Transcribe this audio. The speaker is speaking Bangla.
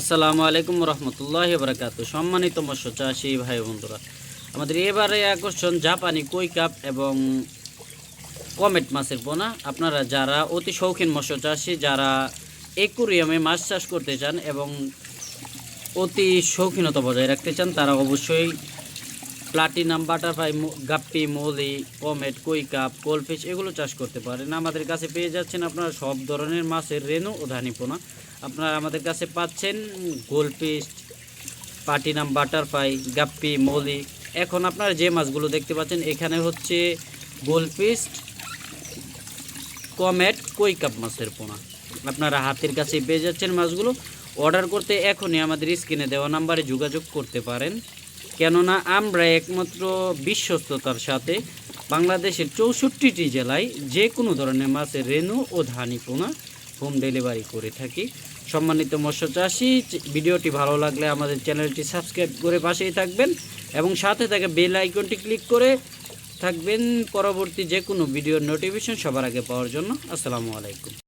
আসসালামু আলাইকুম রহমতুল্লাহ বরকাত। সম্মানিত মৎস্য চাষি ভাই বন্ধুরা, আমাদের এবারে আকর্ষণ জাপানি কই কাপ এবং কমেট মাছের পোনা আপনারা যারা অতি শৌখিন মৎস্য চাষি যারা একুরিয়ামে মাছ চাষ করতে চান এবং অতি শৌখিনতা বজায় রাখতে চান, তারা অবশ্যই platinum, butterfly guppy, molly comet koi carp, কোলফিশ এগুলো চাষ করতে পারেন। আমাদের কাছে পেয়ে যাচ্ছেন আপনারা সব ধরনের মাছের রেনু ও ধানিপোনা। আপনারা আমাদের কাছে পাচ্ছেন goldfish platinum butterfly, guppy, molly. এখন আপনারা যে মাছগুলো দেখতে পাচ্ছেন, এখানে হচ্ছে গোলফিশ, কমেট, কই কাপ মাছের পোনা। আপনারা হাতের কাছে পেয়ে যাচ্ছেন মাছগুলো। অর্ডার করতে এখনই আমাদের স্ক্রিনে দেওয়া নাম্বারে যোগাযোগ করতে পারেন। কেননা আমরা একমাত্র বিশ্বস্ততার সাথে বাংলাদেশের চৌষট্টিটি জেলায় যে কোনো ধরনের মাছের রেনু ও ধানি পোনা হোম ডেলিভারি করে থাকি। সম্মানিত মৎস্য চাষি, ভিডিওটি ভালো লাগলে আমাদের চ্যানেলটি সাবস্ক্রাইব করে পাশেই থাকবেন এবং সাথে থাকা বেল আইকনটি ক্লিক করে থাকবেন। পরবর্তী যে কোনো ভিডিওর নোটিফিকেশন সবার আগে পাওয়ার জন্য। আসসালামু আলাইকুম।